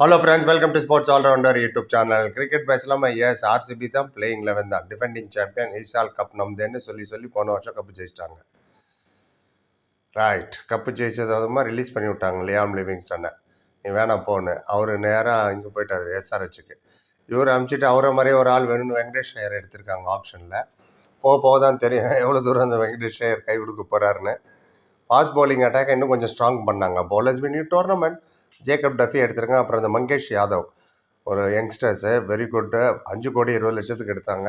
Hello friends welcome to sports allrounder YouTube channel cricket மேட்ச்லாம் S RCB தான் playing eleven தான். Defending champion ஈசால் cup நம்தேன்னு சொல்லி சொல்லி போன வருஷம் கப்பு ஜெயிச்சிட்டாங்க. ரைட் கப்பு ஜெயிச்சதுமா ரிலீஸ் பண்ணி விட்டாங்க லியாம் லிவிங்ஸ்டனை. நீ வேணாம் போன்னு. அவர் நேராக இங்கே போயிட்டார் எஸ்ஆர்ஹெச்சுக்கு இவர் அனுப்பிச்சிட்டு அவரை மாதிரியே ஒரு ஆள் வேணும்னு வெங்கடேஷ் ஐயர் எடுத்திருக்காங்க ஆப்ஷனில் போக போக தான் தெரியும் எவ்வளோ தூரம் அந்த வெங்கடேஷ் ஐயர் கை கொடுக்க போகிறாருன்னு ஃபாஸ்ட் பவுலிங் அட்டாக் இன்னும் கொஞ்சம் ஸ்ட்ராங் பண்ணாங்க. Bowlers win tournament Jacob Duffy எடுத்திருக்காங்க. அப்புறம் இந்த மங்கேஷ் யாதவ். ஒரு யங்ஸ்டர்ஸு வெரி குட்டு அஞ்சு கோடி இருபது லட்சத்துக்கு எடுத்தாங்க.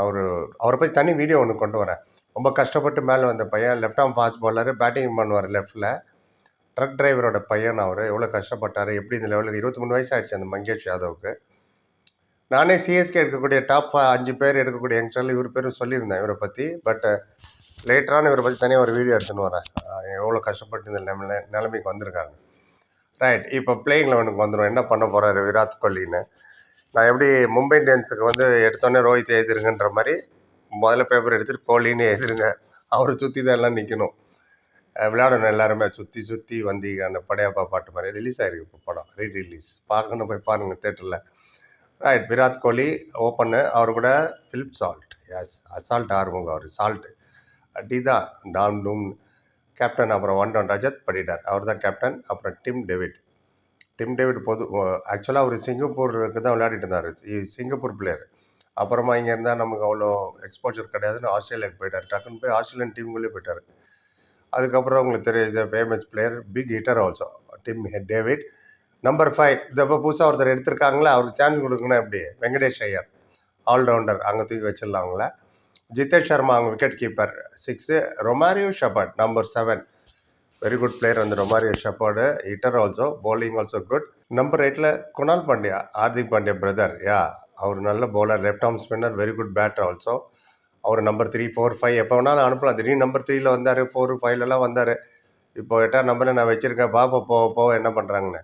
அவர் அவரை பற்றி தனி வீடியோ ஒன்று கொண்டு வரேன். ரொம்ப கஷ்டப்பட்டு மேலே வந்த பையன் left arm fast bowler batting பண்ணுவார் லெஃப்ட்டில் ட்ரக் டிரைவரோட பையன் அவர் எவ்வளோ கஷ்டப்பட்டார் எப்படி இந்த லெவலுக்கு இருபத்தி மூணு வயசு ஆயிடுச்சு அந்த மங்கேஷ் யாதவுக்கு. நானே சிஎஸ்கே எடுக்கக்கூடிய டாப் அஞ்சு பேர் எடுக்கக்கூடிய யங்ஸ்டரில் இவர் பேரும் சொல்லியிருந்தேன் இவரை பற்றி பட் லேட்டரான இவரை பற்றி தனியாக ஒரு வீடியோ எடுத்துன்னு வரேன். எவ்வளோ கஷ்டப்பட்டு இந்த நிலைமை நிலைமைக்கு வந்திருக்காங்க ரைட் இப்போ பிளேயிங் லெவனுக்கு வந்துடும் என்ன பண்ண போகிறாரு விராட் கோலின்னு. நான் எப்படி மும்பை இந்தியன்ஸுக்கு வந்து எடுத்தோடனே ரோஹித் எழுதிருங்கன்ற மாதிரி முதல்ல பேப்பர் எடுத்துகிட்டு கோலின்னு எழுதிருங்க அவரை சுற்றி தான் எல்லாம் நிற்கணும் விளையாடணும் எல்லாருமே. சுற்றி சுற்றி வந்து அந்த படையப்பா பாட்டு மாதிரி. ரிலீஸ் ஆகிருக்கு இப்போ படம். ரீ ரிலீஸ் பார்க்கணும் போய் பாருங்கள் தேட்டரில் ரைட் விராட் கோலி ஓப்பன்னு அவர் கூட ஃபிலிப் சால்ட் எஸ் அசால்ட் ஆர்வங்க அவர். சால்ட்டு அடிதா டாம் டூம் கேப்டன் அப்புறம் ஒன் டவுன் ரஜத் படிட்டார் அவர் தான் கேப்டன் அப்புறம் டிம் டேவிட். டிம் டேவிட் பொது ஆக்சுவலாக அவர் சிங்கப்பூருக்கு தான் விளையாடிட்டு இருந்தார். சிங்கப்பூர் பிளேயர் அப்புறமா இங்கே இருந்தால் நமக்கு அவ்வளோ எக்ஸ்போஜர் கிடையாதுன்னு ஆஸ்திரேலியாவுக்கு போயிட்டார். டக்குன்னு போய் ஆஸ்திரேலியன் டீமுக்குள்ளே போயிட்டார். அதுக்கப்புறம் உங்களுக்கு தெரியும் famous player big hitter also Tim David number five இதப்போ இப்போ புதுசாக ஒருத்தர் எடுத்திருக்காங்களே அவருக்கு சான்ஸ் கொடுக்கணும் எப்படி? வெங்கடேஷ் ஐயர். ஆல்ரவுண்டர் அங்கே தூக்கி வச்சிடலாம் அவங்கள ஜிதேஷ் சர்மா அவங்க wicket keeper six Romario Shepherd number seven very good player வந்து Romario Shepherd hitter also bowling also good number எயிட்டில் குணால் பாண்டியா ஹார்திக் பாண்டியா பிரதர் யா அவர் நல்ல bowler left arm spinner very good batter also அவர் நம்பர் த்ரீ ஃபோர் ஃபைவ் எப்போ வேணாலும் அனுப்பலாம். திடீர்னு number த்ரீல வந்தார் ஃபோர் ஃபைவ்லலாம் வந்தார். இப்போ எட்டாம் நம்பரில் நான் வச்சுருக்கேன் பாப்பா போக போக என்ன பண்ணுறாங்கன்னு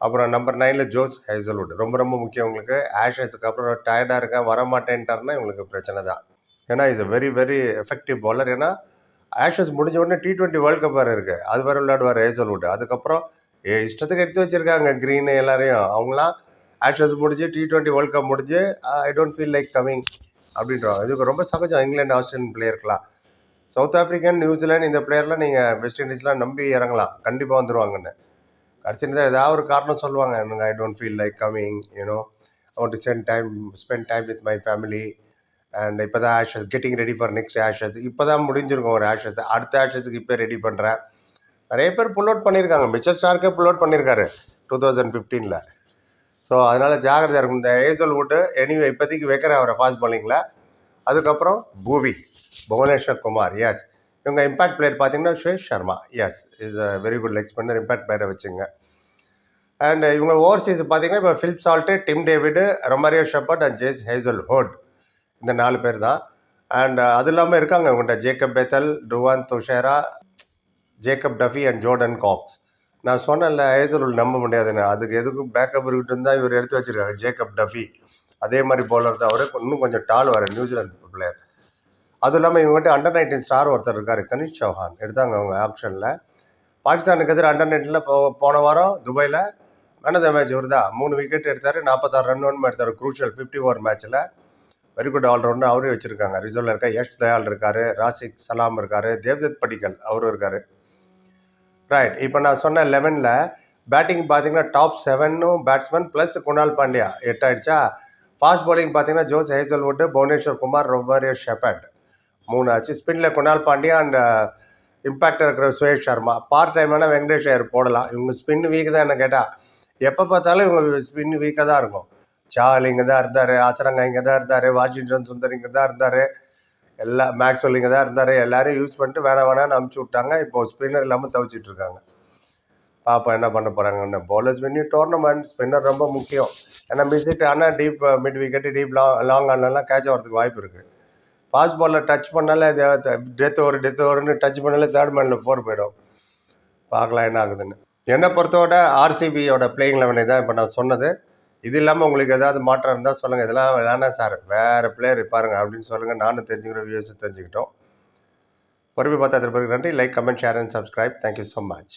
அப்புறம் நம்பர் நைனில் ஜோஸ் ஹேசல்வுட் ரொம்ப ரொம்ப முக்கியம் உங்களுக்கு. ஆஷஸுக்கு அப்புறம் டயர்டாக இருக்கேன் வர மாட்டேன்ட்டாருன்னா இவங்களுக்கு பிரச்சனை தான். ஏன்னா is a very very effective bowler ஏன்னா ஆஷஸ் முடிஞ்ச உடனே டி டுவெண்ட்டி வேர்ல்ட் கப் வேறு இருக்குது அது வேறு விளையாடுவார் ஹேசல்வுட் அதுக்கப்புறம் ஏ இஷ்டத்துக்கு எடுத்து வச்சுருக்காங்க க்ரீனு எல்லாரையும். அவங்களாம் ஆஷஸ் முடிஞ்சு டி ட்வெண்ட்டி வேர்ல்ட் கப் முடிஞ்சு I don't feel like coming அப்படின்றோம் இதுக்கு ரொம்ப சகஜம். இங்கிலாந்து ஆஸ்திரேலியன் பிளேயருக்குலாம் சவுத் ஆஃப்ரிக்கன் நியூசிலாந்து இந்த பிளேயர்லாம் நீங்கள் வெஸ்ட் இண்டீஸ்லாம் நம்பி இறங்கலாம். கண்டிப்பாக வந்துடுவாங்கன்னு கடைசி தான் ஏதாவது ஒரு காரணம் சொல்லுவாங்க. எனக்கு I don't feel like coming you know I to sent time spend time with my family and இப்போ தான் Ashes getting ready for next Ashes இப்போ தான் முடிஞ்சிருக்கும் ஒரு ஆஷஸ் அடுத்த ஆஷஸுக்கு இப்போ ரெடி பண்ணுறேன் நிறைய பேர் புல் அவுட் பண்ணியிருக்காங்க. மிச்சர் ஸ்டார்க்கே புல் அவுட் பண்ணியிருக்காரு டூ தௌசண்ட் ஃபிஃப்டீனில் ஸோ அதனால் ஜாகிரதையாக இருக்கும். இந்த ஏசல் வுட்டு எனிவே இப்போதைக்கு வைக்கிறேன் அவரை ஃபாஸ்ட் bowlingல. அதுக்கப்புறம் பூவி புவனேஸ்வர் குமார் எஸ் இவங்க இம்பாக்ட் பிளேயர் பார்த்தீங்கன்னா Suresh Sharma as is a very good leg spinner impact பிளேயரை வச்சுங்க. அண்ட் இவங்க ஓவர்சீஸ் பார்த்தீங்கன்னா இப்போ Phil Salt Tim David Romario Shepherd and Josh Hazlewood இந்த நாலு பேர் தான். அண்ட் uh, அது இல்லாமல் இருக்காங்க இவங்கள்ட்ட Jacob Bethell Nuwan Thushara Jacob Duffy and Jordan Cox நான் சொன்னேன்ல ஹேசல் நம்ப முடியாதுன்னு. அதுக்கு எதுக்கும் பேக்கப் இருக்குன்னு தான் இவர் எடுத்து வச்சிருக்காரு ஜேக்கப் டஃபி அதே மாதிரி பவுலர் தான் அவர். இன்னும் கொஞ்சம் டால் வர நியூசிலாந்து பிளேயர் அதுவும் இல்லாமல் இவங்ககிட்ட அண்டர் நைன்டீன் ஸ்டார் ஒருத்தர் இருக்கார் கனிஷ் சௌஹான் எடுத்தாங்க அவங்க ஆப்ஷனில் பாகிஸ்தானுக்கு எதிராக அண்டர் நைன்டீனில் போ போன வாரம் துபாயில். மேன் ஆஃப் த மேட்ச் இவர் தான் மூணு விக்கெட் எடுத்தார் நாற்பத்தாறு ரன் ஒன்று எடுத்தார் குரூஷியல் ஃபிஃப்டி ஓவர் மேட்ச்சில் வெரி குட் ஆல்ரவுண்டர் அவரே வச்சுருக்காங்க. ரிசர்வில் இருக்கார் யஷ் தயால் இருக்கார் ராசிக் சலாம் இருக்கார் தேவ்தத் படிக்கல் அவரும் இருக்கார். ரைட் இப்போ நான் சொன்ன லெவனில் பேட்டிங் பார்த்தீங்கன்னா top செவனும் batsman plus Krunal Pandya. Eight ஆயிடுச்சா ஃபாஸ்ட் பவுலிங் பார்த்தீங்கன்னா Josh Hazlewood Bhuvneshwar Kumar Romario Shepherd மூணு ஆச்சு ஸ்பின்னில் குணால் பாண்டியா அண்ட் இம்பேக்டாக uh, இருக்கிற சுரேஷ் சர்மா. பார்ட் டைம் வேணால் வெங்கடேஷ் ஐயர் போடலாம். இவங்க ஸ்பின் வீக் தான் என்ன கேட்டால் எப்போ பார்த்தாலும் இவங்க ஸ்பின் வீக்காக தான் இருக்கும். சால் இங்கே தான் இருந்தார் ஆசரங்கா இங்கே தான் இருந்தார் வாஷிங்டன் சுந்தர் இங்கே தான் இருந்தார் எல்லா மேக்ஸ்வெல் இங்கே தான் இருந்தார் எல்லாரும் யூஸ் பண்ணிட்டு வேணாம் வேணாம்னு அமுச்சு விட்டாங்க. இப்போ ஸ்பின்னர் இல்லாமல் தவிச்சிட்டு இருக்காங்க. பாப்பா என்ன பண்ண போகிறாங்கன்னு bowlers win டோர்னமெண்ட் ஸ்பின்னர் ரொம்ப முக்கியம். ஏன்னா மிஸ்ஸிட்டு ஆனால் deep mid wicket deep long long ஆனலாம் catch ஆகிறதுக்கு வாய்ப்பு இருக்குது ஃபாஸ்ட் பாலில் டச் பண்ணாலே டெத் ஓவர் டெத் ஓவர்னு டச் பண்ணாலே தேர்ட் மேனில் ஃபோர் போயிடும். பார்க்கலாம் என்ன ஆகுதுன்னு. என்னை பொறுத்தவரை ஆர்சிபியோட பிளேயிங் லெவனை தான் இப்போ நான் சொன்னது. இது இல்லாமல் உங்களுக்கு ஏதாவது மாற்றம் இருந்தால் சொல்லுங்கள் இதெல்லாம் வேணாம் சார். வேறு பிளேயர் பாருங்கள் அப்படின்னு சொல்லுங்கள் நானும் தெரிஞ்சுக்கிறேன் வியூஸ் தெரிஞ்சுக்கிட்டோம். பொறுமை பார்த்தா பிறகு நன்றி. Like comment share and subscribe thank you so much